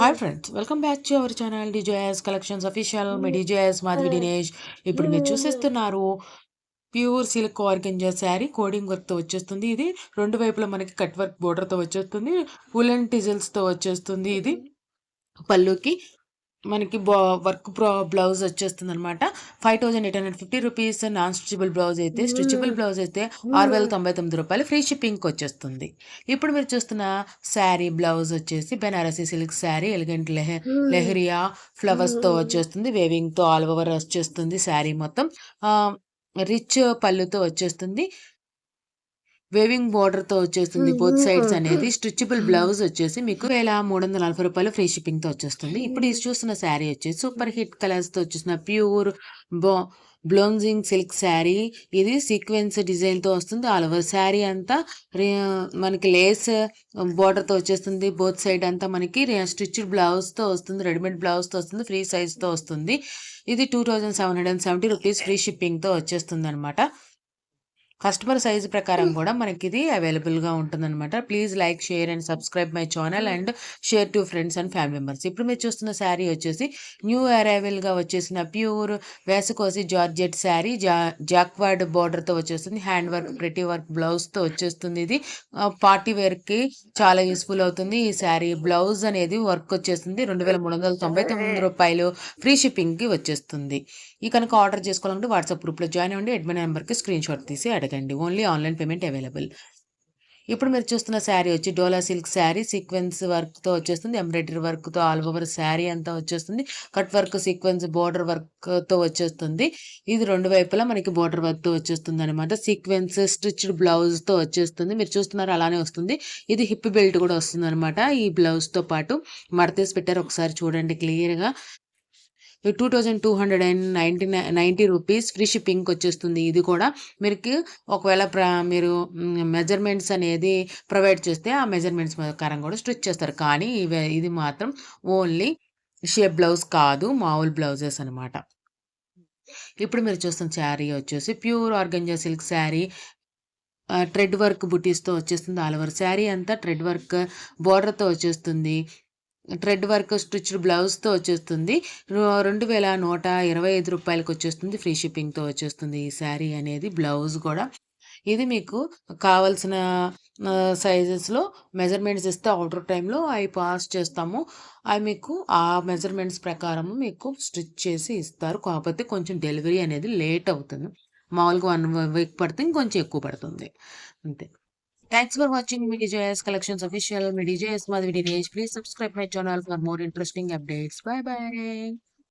Hi friends welcome back to our channel DJS collections official me DJS Madhavi Dinesh ఇప్పుడు మీరు చూసేస్తున్నారు pure silk organza sari cording వర్క్తో వచ్చేస్తుంది ఇది. రెండు వైపులా మనకి కట్ వర్క్ బోర్డర్తో వచ్చేస్తుంది. ఉలెన్ టిజల్స్తో వచ్చేస్తుంది ఇది. పళ్ళుకి మనకి వర్క్ బ్లౌజ్ వచ్చేస్తుంది అనమాట five thousand eight hundred fifty rupees non stitchable blouse అయితే స్టిచబుల్ బ్లౌజ్ అయితే ఆరు వేల తొంభై తొమ్మిది రూపాయలు ఫ్రీ షిప్పింగ్ వచ్చేస్తుంది. ఇప్పుడు మీరు చూస్తున్న శారీ బ్లౌజ్ వచ్చేసి బెనారసీ సిల్క్ శారీ ఎలిగెంట్ లెహ లెహరియా ఫ్లవర్స్తో వచ్చేస్తుంది వేవింగ్తో ఆల్ ఓవర్ వచ్చేస్తుంది శారీ మొత్తం. రిచ్ పళ్ళుతో వచ్చేస్తుంది. వేవింగ్ బోర్డర్తో వచ్చేస్తుంది బోత్ సైడ్స్ అనేది. స్ట్రిచబుల్ బ్లౌజ్ వచ్చేసి మీకు వేల మూడు వందల నలభై రూపాయలు ఫ్రీ షిప్పింగ్తో వచ్చేస్తుంది. ఇప్పుడు ఇది చూస్తున్న శారీ వచ్చేసి సూపర్ హిట్ కలర్స్తో వచ్చేసిన ప్యూర్ బో బ్లౌజింగ్ సిల్క్ శారీ. ఇది సీక్వెన్స్ డిజైన్తో వస్తుంది. ఆల్ ఓవర్ శారీ అంతా మనకి లేస్ బోర్డర్తో వచ్చేస్తుంది. బోత్ సైడ్ అంతా మనకి స్టిచ్డ్ బ్లౌజ్తో వస్తుంది. రెడీమేడ్ బ్లౌజ్తో వస్తుంది. ఫ్రీ సైజ్తో వస్తుంది. ఇది two thousand seven hundred seventy rupees free షిప్పింగ్తో వచ్చేస్తుంది అనమాట కస్టమర్ సైజ్ ప్రకారం కూడా మనకి ఇది అవైలబుల్గా ఉంటుందన్నమాట. Please like share and subscribe my channel and share to friends and family members. ఇప్పుడు మీరు చూస్తున్న శారీ వచ్చేసి న్యూ అరైవల్గా వచ్చేసిన ప్యూర్ వేసకోసి జార్జెట్ శారీ. జా జాక్వర్డ్ బార్డర్తో వచ్చేస్తుంది. హ్యాండ్ వర్క్ ప్రెటీ వర్క్ బ్లౌజ్తో వచ్చేస్తుంది ఇది. పార్టీ వేర్కి చాలా యూస్ఫుల్ అవుతుంది. ఈ శారీ బ్లౌజ్ అనేది వర్క్ వచ్చేస్తుంది. రెండు వేల మూడు వందల తొంభై తొమ్మిది రూపాయలు ఫ్రీ షిప్పింగ్కి వచ్చేస్తుంది. ఈ కనుక ఆర్డర్ చేసుకోవాలంటే వాట్సాప్ గ్రూప్లో జాయిన్ అవ్వండి. అడ్మిన్ నెంబర్కి స్క్రీన్ షాట్ తీసి అడగండి. Only online payment available. ఇప్పుడు మీరు చూస్తున్న శారీ వచ్చి డోలా సిల్క్ శారీ సీక్వెన్స్ వర్క్తో వచ్చేస్తుంది. ఎంబ్రాయిడరీ వర్క్తో ఆల్ ఓవర్ శారీ అంతా వచ్చేస్తుంది. కట్ వర్క్ సీక్వెన్స్ బోర్డర్ వర్క్తో వచ్చేస్తుంది. ఇది రెండు వైపులా మనకి బోర్డర్ వర్క్తో వచ్చేస్తుంది అనమాట సీక్వెన్స్ స్టిచ్డ్ బ్లౌజ్తో వచ్చేస్తుంది. మీరు చూస్తున్నారు అలానే వస్తుంది. ఇది హిప్ బెల్ట్ కూడా వస్తుంది అనమాట ఈ బ్లౌజ్తో పాటు మడతీసి పెట్టారు. ఒకసారి చూడండి క్లియర్గా. Two thousand two hundred and ninety ninety rupees free షిప్పింగ్కి వచ్చేస్తుంది ఇది కూడా మీకు ఒకవేళ మీరు మెజర్మెంట్స్ అనేది ప్రొవైడ్ చేస్తే ఆ మెజర్మెంట్స్ ప్రకారం కూడా స్టిచ్ చేస్తారు. కానీ ఇది మాత్రం ఓన్లీ షేప్ బ్లౌజ్ కాదు మామూలు బ్లౌజెస్ అనమాట ఇప్పుడు మీరు చూస్తున్న శారీ వచ్చేసి pure organza silk sari. Thread work బుటీస్తో వచ్చేస్తుంది ఆల్ ఓవర్ శారీ అంతా ట్రెడ్ వర్క్ బోర్డర్తో వచ్చేస్తుంది. థ్రెడ్ వర్క్ స్టిచ్డ్ బ్లౌజ్తో వచ్చేస్తుంది. రెండు వేల నూట ఇరవై ఐదు రూపాయలకి వచ్చేస్తుంది. ఫ్రీ షిప్పింగ్తో వచ్చేస్తుంది ఈ శారీ అనేది బ్లౌజ్ కూడా. ఇది మీకు కావలసిన సైజెస్లో మెజర్మెంట్స్ ఇస్తే అవుటర్ టైంలో అవి పాస్ చేస్తాము. అవి మీకు ఆ మెజర్మెంట్స్ ప్రకారం మీకు స్టిచ్ చేసి ఇస్తారు. కాకపోతే కొంచెం డెలివరీ అనేది లేట్ అవుతుంది. మామూలుగా వన్ వీక్ పడితే ఇంకొంచెం ఎక్కువ పడుతుంది. అంతే. Thanks for watching MediJS Collections Official. MediJS Madhvi Dinesh. Please subscribe my channel for more interesting updates. Bye bye.